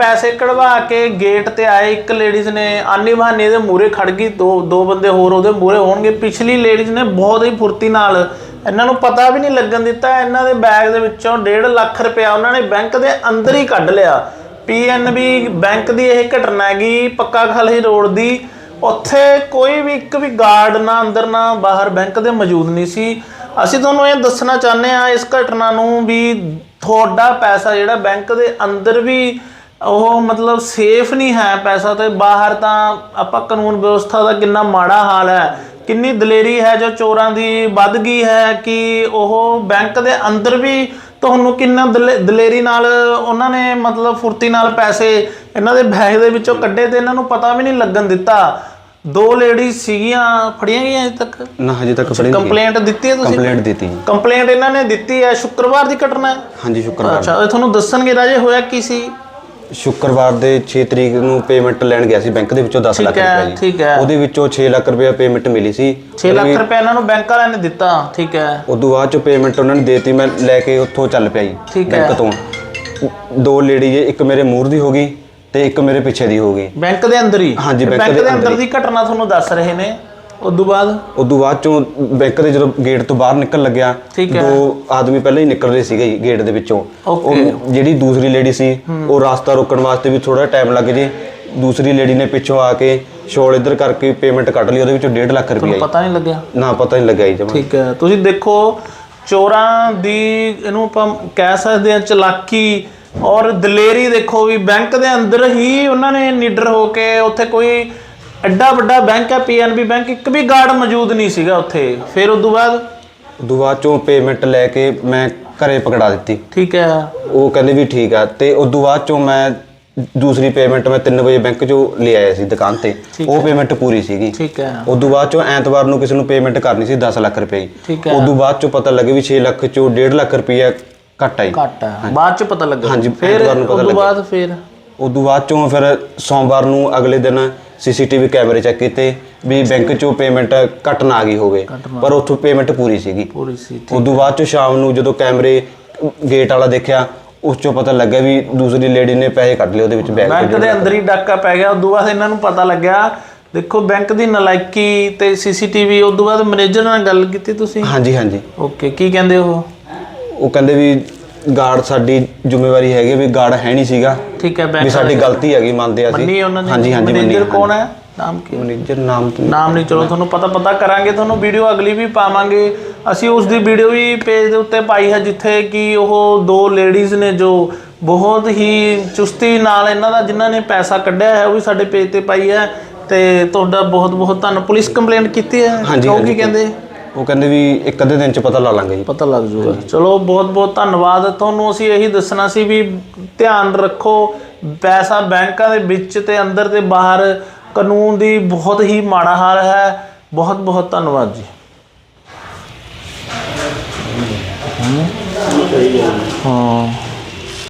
ਪੈਸੇ ਕਢਵਾ ਕੇ ਗੇਟ ਤੇ ਆਏ, ਇੱਕ ਲੇਡੀਜ਼ ਨੇ ਆਨੀ ਬਹਾਨੀ ਦੇ ਮੂਰੇ ਖੜ ਗਈ, ਦੋ ਦੋ ਬੰਦੇ ਹੋਰ ਉਹਦੇ ਮੂਰੇ ਹੋਣਗੇ। ਪਿਛਲੀ ਲੇਡੀਜ਼ ਨੇ ਬਹੁਤ ਹੀ ਫੁਰਤੀ ਨਾਲ ਇਹਨਾਂ ਨੂੰ ਪਤਾ ਵੀ ਨਹੀਂ ਲੱਗਣ ਦਿੱਤਾ, ਇਹਨਾਂ ਦੇ ਬੈਗ ਦੇ ਵਿੱਚੋਂ 1.5 ਲੱਖ ਰੁਪਇਆ ਉਹਨਾਂ ਨੇ ਬੈਂਕ ਦੇ ਅੰਦਰ ਹੀ ਕੱਢ ਲਿਆ। ਪੀਐਨਬੀ ਬੈਂਕ ਦੀ ਇਹ ਘਟਨਾ ਹੈਗੀ ਪੱਕਾ ਖਾਲੀ ਰੋਡ ਦੀ। ਉੱਥੇ ਕੋਈ ਵੀ ਇੱਕ ਵੀ ਗਾਰਡ ਨਾ ਅੰਦਰ ਨਾ ਬਾਹਰ ਬੈਂਕ ਦੇ ਮੌਜੂਦ ਨਹੀਂ ਸੀ। ਅਸੀਂ ਤੁਹਾਨੂੰ ਇਹ ਦੱਸਣਾ ਚਾਹੁੰਦੇ ਆ ਇਸ ਘਟਨਾ ਨੂੰ ਵੀ ਤੁਹਾਡਾ ਪੈਸਾ ਜਿਹੜਾ ਬੈਂਕ ਦੇ ਅੰਦਰ ਵੀ ਉਹ ਮਤਲਬ ਸੇਫ ਨਹੀਂ ਹੈ ਪੈਸਾ ਤੇ ਬਾਹਰ ਤਾਂ ਆਪਾਂ ਕਾਨੂੰਨ ਵਿਵਸਥਾ ਦਾ ਕਿੰਨਾ ਮਾੜਾ ਹਾਲ ਹੈ। ਕਿੰਨੀ ਦਲੇਰੀ ਹੈ ਜੋ ਚੋਰਾਂ ਦੀ ਵੱਧ ਗਈ ਹੈ ਕਿ ਉਹ ਬੈਂਕ ਦੇ ਅੰਦਰ ਵੀ ਤੁਹਾਨੂੰ ਕਿੰਨਾ ਦਲੇ- ਦਲੇਰੀ ਨਾਲ ਉਹਨਾਂ ਨੇ ਮਤਲਬ ਫੁਰਤੀ ਨਾਲ ਪੈਸੇ ਇਹਨਾਂ ਦੇ ਬੈਗ ਦੇ ਵਿੱਚੋਂ ਕੱਢੇ ਤੇ ਇਹਨਾਂ ਨੂੰ ਪਤਾ ਵੀ ਨਹੀਂ ਲੱਗਣ ਦਿੱਤਾ। ਦੋ ਲੇਡੀ ਸੀਗੀਆਂ ਫੜੀਆਂ ਗਈਆਂ ਅਜੇ ਤੱਕ? ਨਾ ਹਜੇ ਤੱਕ ਫੜੀ ਨਹੀਂ ਕੰਪਲੇਂਟ ਦਿੱਤੀ ਹੈ ਤੁਸੀਂ? ਕੰਪਲੇਂਟ ਦਿੱਤੀ। ਕੰਪਲੇਂਟ ਇਹਨਾਂ ਨੇ ਦਿੱਤੀ ਹੈ ਸ਼ੁੱਕਰਵਾਰ ਦੀ ਘਟਨਾ ਹੈ? ਹਾਂਜੀ ਸ਼ੁੱਕਰਵਾਰ ਅੱਛਾ ਇਹ ਤੁਹਾਨੂੰ ਦੱਸਣਗੇ ਰਾਜੇ ਹੋਇਆ ਕੀ ਸੀ? ਸ਼ੁੱਕਰਵਾਰ ਦੇ 6 ਤਰੀਕ ਨੂੰ ਪੇਮੈਂਟ ਲੈਣ ਗਿਆ ਸੀ ਬੈਂਕ ਦੇ ਵਿੱਚੋਂ 10 ਲੱਖ ਠੀਕ ਹੈ, ਰੁਪਏ ਜੀ। ਠੀਕ ਹੈ। ਉਹਦੇ ਵਿੱਚੋਂ 6 ਲੱਖ ਰੁਪਏ ਪੇਮੈਂਟ ਮਿਲੀ ਸੀ। 6 ਲੱਖ ਰੁਪਏ ਇਹਨਾਂ ਨੂੰ ਬੈਂਕ ਵਾਲਿਆਂ ਨੇ ਦਿੱਤਾ ਠੀਕ ਹੈ। ਉਦੋਂ ਬਾਅਦ ਚ ਪੇਮੈਂਟ ਉਹਨਾਂ ਨੇ ਦੇਤੀ ਮੈਂ ਲੈ ਕੇ ਉੱਥੋਂ ਚੱਲ ਪਿਆ ਜੀ ਠੀਕ ਹੈ। ਬੈਂਕ ਤੋਂ। ਦੋ ਲੇਡੀ ਜੇ ਇੱਕ ਮੇਰੇ ਮੂਹਰ ਦੀ ਹੋ ਗਈ ਤੇ ਇੱਕ ਮੇਰੇ ਪਿੱਛੇ ਦੀ ਹੋ ਗਈ। ਬੈਂਕ ਦੇ ਅੰਦਰ ਹੀ? ਹਾਂਜੀ, ਬੈਂਕ ਦੇ ਅੰਦਰ ਦੀ ਘਟਨਾ ਤੁਹਾਨੂੰ ਦੱਸ ਰਹੇ ਨੇ? ਉਦੋਂ ਬਾਅਦ? ਉਦੋਂ ਬਾਅਦ ਚੋਂ ਬੈਂਕ ਦੇ ਜਦੋਂ ਗੇਟ ਤੋਂ ਬਾਹਰ ਨਿਕਲ ਲੱਗਿਆ ਠੀਕ ਹੈ। ਦੋ ਆਦਮੀ ਪਹਿਲਾਂ ਹੀ ਨਿਕਲ ਰਹੇ ਸੀਗੇ ਗੇਟ ਦੇ ਵਿੱਚੋਂ। ਉਹ ਜਿਹੜੀ ਦੂਸਰੀ ਲੇਡੀ ਸੀ ਉਹ ਰਾਸਤਾ ਰੋਕਣ ਵਾਸਤੇ ਵੀ ਥੋੜਾ ਟਾਈਮ ਲੱਗ ਜੇ। ਦੂਸਰੀ ਲੇਡੀ ਨੇ ਪਿੱਛੋਂ ਆ ਕੇ ਸ਼ੋਲ ਇੱਧਰ ਕਰਕੇ ਪੇਮੈਂਟ ਕੱਢ ਲਈ ਉਹਦੇ ਵਿੱਚੋਂ 1.5 ਲੱਖ ਰੁਪਏ ਪਤਾ ਨਹੀਂ ਲੱਗਿਆ? ਨਾ ਪਤਾ ਨਹੀਂ ਲੱਗਾ ਜੀ ਜਮਾ। ਠੀਕ ਹੈ। ਤੁਸੀਂ ਦੇਖੋ ਚੋਰਾਂ ਦੀ ਇਹਨੂੰ ਆਪਾਂ ਕਹਿ ਸਕਦੇ ਹਾਂ ਚਲਾਕੀ ਔਰ ਦਲੇਰੀ ਦੇਖੋ ਵੀ ਬੈਂਕ ਦੇ ਅੰਦਰ ਹੀ ਉਹਨਾਂ ਨੇ ਨਿਡਰ ਹੋ ਕੇ ਉੱਥੇ ਕੋਈ ਐਡਾ ਵੱਡਾ ਬੈਂਕ ਹੈ ਪੀਐਨਬੀ ਬੈਂਕ ਇੱਕ ਵੀ ਗਾਰਡ ਮੌਜੂਦ ਨਹੀਂ ਸੀਗਾ ਉੱਥੇ। ਫਿਰ ਉਦੋਂ ਬਾਅਦ? ਉਦੋਂ ਬਾਅਦ ਚੋਂ ਪੇਮੈਂਟ ਲੈ ਕੇ ਮੈਂ ਘਰੇ ਪਕੜਾ ਦਿੱਤੀ। ਠੀਕ ਹੈ। ਉਹ ਕਹਿੰਦੇ ਵੀ ਠੀਕ ਆ ਤੇ ਉਦੋਂ ਬਾਅਦ ਚੋਂ ਮੈਂ ਦੂਸਰੀ ਪੇਮੈਂਟ ਮੈਂ 3 ਵਜੇ ਬੈਂਕ ਚੋਂ ਲੈ ਆਇਆ ਸੀ ਦੁਕਾਨ ਤੇ। ਉਹ ਪੇਮੈਂਟ ਪੂਰੀ ਸੀਗੀ। ਠੀਕ ਹੈ। ਉਦੋਂ ਬਾਅਦ ਚੋਂ ਐਤਵਾਰ ਨੂੰ ਕਿਸੇ ਨੂੰ ਪੇਮੈਂਟ ਕਰਨੀ ਸੀ 10 ਲੱਖ ਰੁਪਏ ਠੀਕ ਹੈ। ਉਦੋਂ ਬਾਅਦ ਚੋਂ ਪਤਾ ਲੱਗੇ ਵੀ 6 ਲੱਖ ਚੋਂ 1.5 ਲੱਖ ਰੁਪਏ ਘੱਟ ਆਈ। ਘੱਟ ਹੈ ਬਾਅਦ ਚ ਪਤਾ ਲੱਗਾ। ਹਾਂਜੀ, ਫਿਰ ਐਤਵਾਰ ਨੂੰ ਪਤਾ ਉਦੋਂ ਲੱਗਿਆ। ਬਾਅਦ ਫਿਰ? ਉਦੋਂ ਬਾਅਦ ਚੋਂ ਫਿਰ ਸੋਮਵਾਰ ਨੂੰ ਅਗਲੇ ਦਿਨ ਸੀਸੀਟੀਵੀ ਕੈਮਰੇ ਚੈੱਕ ਕੀਤੇ ਵੀ ਬੈਂਕ ਚੋਂ ਪੇਮੈਂਟ ਘੱਟ ਨਾ ਆ ਗਈ ਹੋਵੇ ਪਰ ਉੱਥੋਂ ਪੇਮੈਂਟ ਪੂਰੀ ਸੀਗੀ। ਪੂਰੀ ਸੀ ਉਦੋਂ ਬਾਅਦ ਚ ਸ਼ਾਮ ਨੂੰ ਜਦੋਂ ਕੈਮਰੇ ਗੇਟ ਵਾਲਾ ਦੇਖਿਆ ਉਸ ਚੋਂ ਪਤਾ ਲੱਗਿਆ ਵੀ ਦੂਸਰੀ ਲੇਡੀ ਨੇ ਪੈਸੇ ਕੱਢ ਲਏ ਉਹਦੇ ਵਿੱਚ ਬੈਗ ਬੈਂਕ ਦੇ ਅੰਦਰ ਹੀ ਡਾਕਾ ਪੈ ਗਿਆ ਉਦੋਂ ਬਾਅਦ ਇਹਨਾਂ ਨੂੰ ਪਤਾ ਲੱਗਿਆ ਦੇਖੋ ਬੈਂਕ ਦੀ ਨਲਾਇਕੀ ਤੇ ਸੀਸੀਟੀਵੀ ਉਦੋਂ ਬਾਅਦ ਮੈਨੇਜਰ ਨਾਲ ਗੱਲ ਕੀਤੀ ਤੁਸੀਂ? ਹਾਂਜੀ ਹਾਂਜੀ। ਓਕੇ ਕੀ ਕਹਿੰਦੇ ਉਹ? ਉਹ ਕਹਿੰਦੇ ਵੀ ਗਾਰਡ ਸਾਡੀ ਜ਼ਿੰਮੇਵਾਰੀ ਹੈਗੀ ਵੀ ਗਾਰਡ ਹੈ ਨਹੀਂ ਸੀਗਾ। ਠੀਕ ਹੈ ਵੀ ਬੈਂਕ ਸਾਡੀ ਗਲਤੀ ਹੈਗੀ ਮੰਨਦੇ ਅਸੀਂ। ਮੰਨੀ ਉਹਨਾਂ ਨੇ? ਹਾਂਜੀ ਹਾਂਜੀ ਮੰਨੀ ਮੈਨੇਜਰ ਕੌਣ ਹੈ? ਨਾਮ ਕੀ? ਮੈਨੇਜਰ ਨਾਮ ਤੋਂ ਨਾਮ ਨਹੀਂ ਚਲੋ ਤੁਹਾਨੂੰ ਪਤਾ ਪਤਾ ਕਰਾਂਗੇ ਤੁਹਾਨੂੰ ਵੀਡੀਓ ਅਗਲੀ ਵੀ ਪਾਵਾਂਗੇ। ਅਸੀਂ ਉਸ ਦੀ ਵੀਡੀਓ ਵੀ ਪੇਜ ਦੇ ਉੱਤੇ ਪਾਈ ਹੈ ਜਿੱਥੇ ਕਿ ਉਹ ਦੋ ਲੇਡੀਜ਼ ਨੇ ਜੋ ਬਹੁਤ ਹੀ ਚੁਸਤੀ ਨਾਲ ਇਹਨਾਂ ਦਾ ਜਿਨ੍ਹਾਂ ਨੇ ਪੈਸਾ ਕੱਢਿਆ ਹੈ ਉਹ ਵੀ ਸਾਡੇ ਪੇਜ ਤੇ ਪਾਈ ਹੈ। ਤੇ ਤੁਹਾਡਾ ਬਹੁਤ ਬਹੁਤ ਧੰਨ ਪੁਲਿਸ ਕੰਪਲੇਂਟ ਕੀਤੀ ਹੈ ਹਾਂਜੀ, ਉਹ ਕੀ ਹਾਂਜੀ। ਕਹਿੰਦੇ? ਉਹ ਕਹਿੰਦੇ ਵੀ ਇੱਕ ਅੱਧੇ ਦਿਨ ਚ ਪਤਾ ਲਾ ਲਾਂਗੇ ਜੀ। ਪਤਾ ਲੱਗ ਜੂਗਾ। ਚਲੋ ਬਹੁਤ ਬਹੁਤ ਧੰਨਵਾਦ। ਤੁਹਾਨੂੰ ਅਸੀਂ ਇਹੀ ਦੱਸਣਾ ਸੀ ਵੀ ਧਿਆਨ ਰੱਖੋ ਪੈਸਾ ਬੈਂਕਾਂ ਦੇ ਵਿੱਚ ਤੇ ਅੰਦਰ ਤੇ ਬਾਹਰ ਕਾਨੂੰਨ ਦੀ ਬਹੁਤ ਹੀ ਮਾੜਾ ਹਾਲ ਹੈ। ਬਹੁਤ ਬਹੁਤ ਧੰਨਵਾਦ ਜੀ। ਹਾਂ।